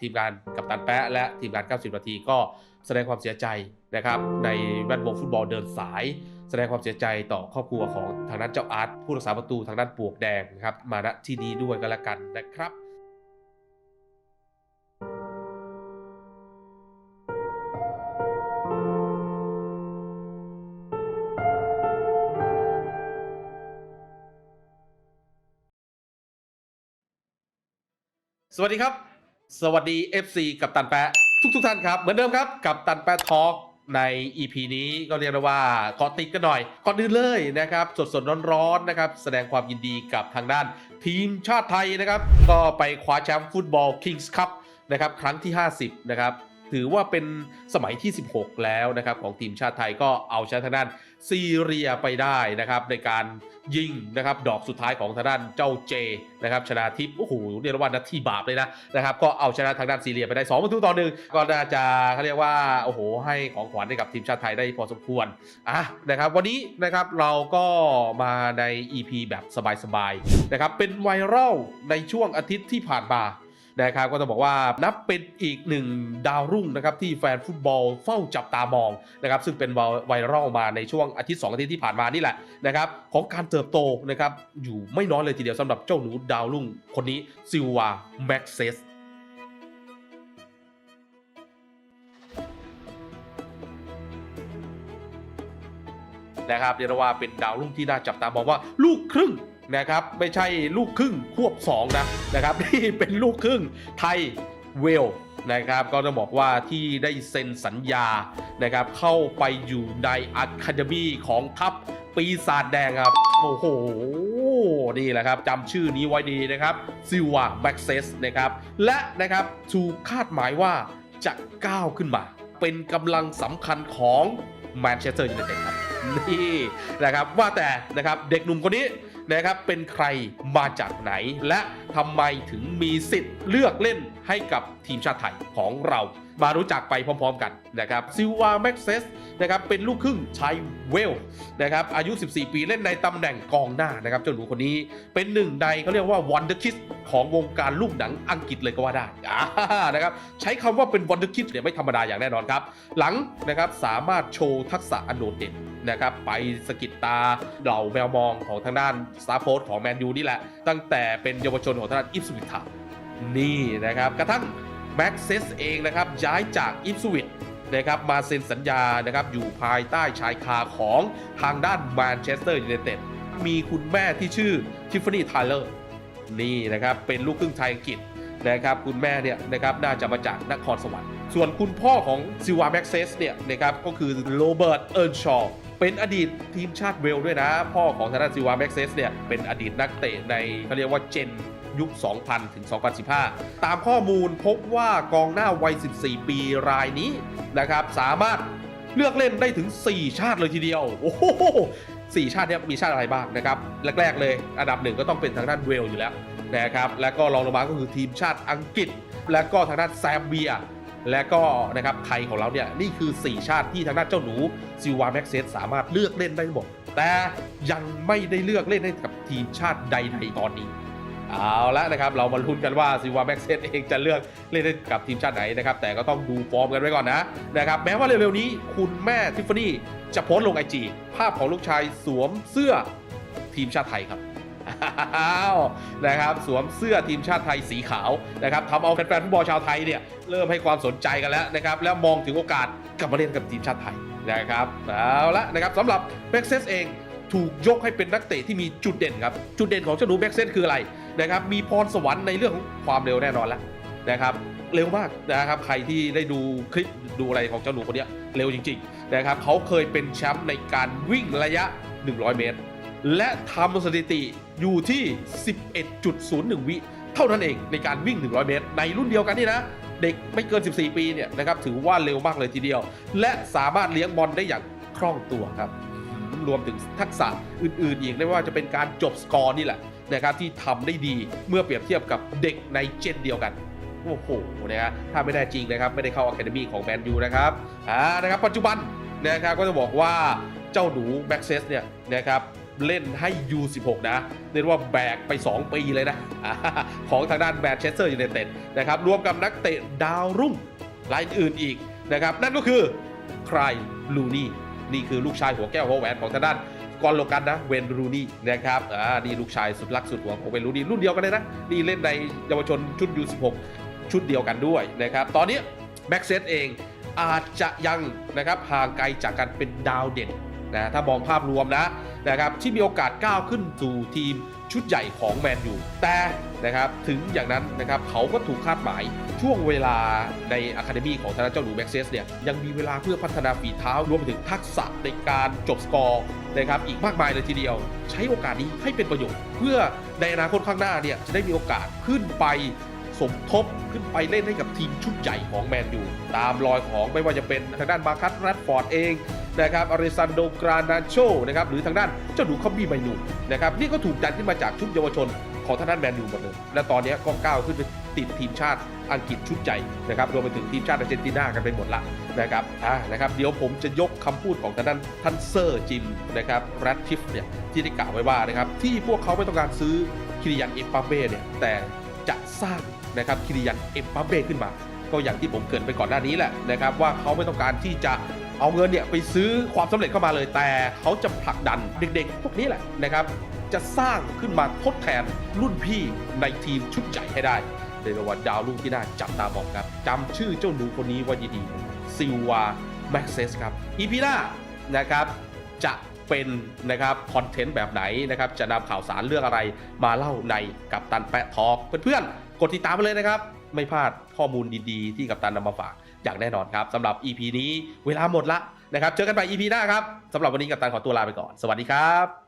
ทีมงานกัปตันแปะและทีมงาน 90 นาทีก็แสดงความเสียใจนะครับในแวดวงฟุตบอลเดินสาย แสดงความเสียใจต่อครอบครัวของทางด้านเจ้าอาร์ตผู้รักษาประตูทางด้านปลวกแดงนะครับมาณที่นี้ด้วยกันละกันนะครับสวัสดีครับ สวัสดี FC กับตันแปะทุกทุกท่านครับเหมือนเดิมครับกับตันแปะทอล์กใน EP นี้ก็เรียกได้ว่าเกาะติดกันหน่อยก่อนอื่นเลยนะครับสดสดร้อนๆนะครับ แสดงความยินดีกับทางด้าน ทีมชาติไทยนะครับ ก็ไปคว้าแชมป์ฟุตบอลคิงส์คัพนะครับครั้งที่ 50 นะครับ ถือว่าเป็นสมัยที่ 16 แล้วนะครับของทีมชาติไทยก็เอาชนะทางด้านซีเรียไปได้นะครับในการยิงนะครับดอกสุดท้ายของทางด้านเจ้าเจนะครับชนะทิพย์โอ้โหเรียกว่านาทีบาปเลยนะนะครับก็เอาชนะทางด้านซีเรียไปได้2ประตูต่อหนึ่งก็น่าจะเขาเรียกว่าโอ้โหให้ของขวัญให้กับทีมชาติไทยได้พอสมควรอะนะครับวันนี้นะครับเราก็มาใน EP แบบสบายๆนะครับเป็นไวรัลในช่วงอาทิตย์ที่ผ่านมา นะครับก็ต้องบอกว่านับเป็นอีกหนึ่งดาวรุ่งนะครับที่แฟนฟุตบอลเฝ้าจับตามองนะครับซึ่งเป็นไวรัลมาในช่วงอาทิตย์ 2 อาทิตย์ที่ผ่านมานี่แหละนะครับของการเติบโตนะครับอยู่ไม่น้อยเลยทีเดียวสำหรับเจ้าหนูดาวรุ่งคนนี้ซิลวาแม็กเซสนะครับเรียกว่าเป็นดาวรุ่งที่น่าจับตามองว่าลูกครึ่ง นะครับไม่ใช่ลูกครึ่งควบ2นะนะครับนี่เป็นลูกครึ่งไทยเวลนะครับก็ต้องบอกว่าที่ได้เซ็นสัญญานะครับเข้าไปอยู่ในอะคาเดมีของทัพปีศาจแดงครับ โอ้โหนี่แหละครับจำชื่อนี้ไว้ดีนะครับซิวาแบ็กเซสนะครับและนะครับถูกคาดหมายว่าจะก้าวขึ้นมา เป็นกำลังสำคัญของแมนเชสเตอร์ยูไนเต็ดครับนี่นะครับว่าแต่นะครับเด็กหนุ่มคนนี้ นะครับเป็นใครมาจากไหน และทำไมถึงมีสิทธิ์เลือกเล่นให้กับทีมชาติไทยของเรา มารู้จักไปพร้อมๆกันนะครับซิลวาแม็กเซสนะครับเป็นลูกครึ่งไทยเวลนะครับอายุ 14 ปีเล่นในตำแหน่งกองหน้านะครับเจ้าหนูคนนี้เป็นหนึ่งในเขาเรียกว่าวันเดอร์คิสของวงการลูกหนังอังกฤษเลยก็ว่าได้นะครับใช้คำว่าเป็นวันเดอร์คิสเนี่ยไม่ธรรมดาอย่างแน่นอนครับ หลังนะครับสามารถโชว์ทักษะอันโดดเด่นนะครับไปสกิดตาเหล่าแมวมองของทางด้านสตาร์โฟสของแมนยูนี่แหละ ตั้งแต่เป็นเยาวชนของทางด้านอิฟสวิทานี่นะครับกระทั่ง แม็กเซสเองนะครับย้ายจากอิฟสวิตนะครับมาเซ็นสัญญานะครับอยู่ภายใต้ชายคาของทางด้านแมนเชสเตอร์ยูไนเต็ดมีคุณแม่ที่ชื่อทิฟฟานี่ไทเลอร์นี่นะครับเป็นลูกครึ่งไทยอังกฤษนะครับคุณแม่เนี่ยนะครับน่าจะมาจากนครสวรรค์ ส่วนคุณพ่อของซิวาแม็กเซสเนี่ยนะครับก็คือโรเบิร์ตเอิร์นชอว์เป็นอดีตทีมชาติเวลด้วยนะ พ่อของทางด้านซิวาแม็กเซสเนี่ยเป็นอดีตนักเตะในเขาเรียกว่าเจน ยุค 2000 ถึง 2015 ตามข้อมูลพบว่ากองหน้าวัย 14 ปีรายนี้นะครับ สามารถเลือกเล่นได้ถึง 4 ชาติเลยทีเดียว โอ้โหสี่ชาตินี้มีชาติอะไรบ้างนะครับ แรก ๆ เลย อันดับหนึ่งก็ต้องเป็นทางด้านเวล์อยู่แล้วนะครับและก็รองลงมาก็คือทีมชาติอังกฤษ และก็ทางด้านแซมเบีย และก็นะครับไทยของเราเนี่ยนี่คือ 4 ชาติที่ทางด้านเจ้าหนูซิวาแม็กเซสสามารถเลือกเล่นได้หมด แต่ยังไม่ได้เลือกเล่นให้กับทีมชาติใดๆตอนนี้ เอาละนะครับ เรามาลุ้นกันว่าซิวาแม็กเซสเองจะเลือกเล่นกับทีมชาติไหนนะครับ แต่ก็ต้องดูฟอร์มกันไว้ก่อนนะนะครับแม้ว่าเร็วๆนี้คุณแม่ทิฟฟานี่จะโพสต์ลงไอจีภาพของลูกชายสวมเสื้อทีมชาติไทยครับอ้าวนะครับสวมเสื้อทีมชาติไทยสีขาวนะครับทำเอาแฟนๆฟุตบอลชาวไทยเนี่ยเริ่มให้ความสนใจกันแล้วนะครับแล้วมองถึงโอกาสกลับมาเล่นกับทีมชาติไทยนะครับเอาละนะครับสำหรับแบ็กเซสเองถูกยกให้เป็นนักเตะที่มีจุดเด่นครับ จุดเด่นของเจ้าหนูแบ็กเซสคืออะไร นะครับมีพรสวรรค์ในเรื่องของความเร็วแน่นอนแล้วนะครับเร็วมากนะครับใครที่ได้ดูคลิปดูอะไรของเจ้าหนูคนเนี้ยเร็วจริงๆนะครับเขาเคยเป็นแชมป์ในการวิ่งระยะ 100 เมตร และทำสถิติอยู่ที่ 11.01 วิเท่านั้นเองในการวิ่ง 100 เมตร ในรุ่นเดียวกันนี่นะเด็กไม่เกิน 14 ปีเนี่ยนะครับถือว่าเร็วมากเลยทีเดียว และสามารถเลี้ยงบอลได้อย่างคล่องตัวครับรวมถึงทักษะอื่นๆอีกไม่ว่าจะเป็นการจบสกอร์นี่แหละ นะครับที่ทำได้ดีเมื่อเปรียบเทียบกับเด็กในเจนเดียวกันโอ้โหนะฮะถ้าไม่ได้จริงนะครับ ไม่ได้เข้าอะคาเดมีของแมนยูนะครับอ่านะครับ ปัจจุบันนะครับก็จะบอกว่าเจ้าหนูแบ็กเซสเนี่ยนะครับเล่นให้ U16 นะเรียกว่าแบกไป 2 ปีเลยนะ ของทางด้านแมนเชสเตอร์ยูไนเต็ดนะครับรวมกับนักเตะดาวรุ่งรายอื่นอีกนะครับ นั่นก็คือใครลูนี่นี่คือลูกชายหัวแก้วหัวแหวนของทางด้าน กอนโลกันนะเวนรูนี่นะครับอ่านี่ลูกชายสุดรักสุดหวงของเวนรูนี่รุ่นเดียวกันเลยนะนี่เล่นในเยาวชนชุด U16 ชุดเดียวกันด้วยนะครับตอนนี้แบ็กเซตเองอาจจะยังนะครับห่างไกลจากการเป็นดาวเด่น นะถ้ามองภาพรวมนะนะครับที่มีโอกาสก้าวขึ้นสู่ทีมชุดใหญ่ของแมนยูแต่นะครับถึงอย่างนั้นนะครับเขาก็ถูกคาดหมายช่วงเวลาในอะคาเดมีของทางด้าเจ้าหนูแบ็กเซสเนี่ยยังมีเวลาเพื่อพัฒนาฝีเท้ารวมไปถึงทักษะในการจบสกอร์นะครับอีกมากมายเลยทีเดียว ใช้โอกาสนี้ให้เป็นประโยชน์ เพื่อในอนาคตข้างหน้าเนี่ยจะได้มีโอกาสขึ้นไปสมทบขึ้นไปเล่นให้กับทีมชุดใหญ่ของแมนยูตามรอยของไม่ว่าจะเป็นทางด้านมาคัสแรดฟอร์ดเอง นะครับอาริซันโดกรานาโชนะครับหรือทางด้านเจ้าหนูคอมบี้ไมนูนะครับนี่ก็ถูกดันขึ้นมาจากชุดเยาวชนของทางด้านแมนยูหมดเลย และตอนนี้ก็ก้าวขึ้นไปติดทีมชาติอังกฤษชุดใหญ่นะครับรวมไปถึงทีมชาติอาร์เจนตินากันไปหมดละนะครับอ่านะครับ เดี๋ยวผมจะยกคำพูดของทางด้านท่านเซอร์จิมนะครับแรดทิฟเนี่ยที่ได้กล่าวไว้ว่านะครับที่พวกเขาไม่ต้องการซื้อคิริยันเอ็มปาเบ้เนี่ยแต่จะสร้างนะครับคิริยันเอ็มบัปเป้ขึ้นมา ก็อย่างที่ผมเกรินไปก่อนหน้านี้แหละนะครับว่าเขาไม่ต้องการที่จะ เอาเงินเนี่ยไปซื้อความสำเร็จเข้ามาเลย แต่เขาจะผลักดันเด็กๆ พวกนี้แหละนะครับ จะสร้างขึ้นมาทดแทนรุ่นพี่ในทีมชุดใหญ่ให้ได้เรียกว่าดาวรุ่งที่น่าจับตามองครับจำชื่อเจ้าหนูคนนี้ไว้ดีๆซิลวาแม็กเซสครับอีพีหน้านะครับจะเป็นนะครับคอนเทนต์แบบไหนนะครับจะนำข่าวสารเรื่องอะไรมาเล่าในกับตันแปะทอกเพื่อนๆกดติดตามไปเลยนะครับ ไม่พลาดข้อมูลดีๆ ที่กับตันนำมาฝาก อย่างแน่นอนครับสำหรับ EP นี้เวลาหมดละนะครับ เจอกันใหม่ EP หน้าครับสำหรับวันนี้กับตันขอตัวลาไปก่อน สวัสดีครับ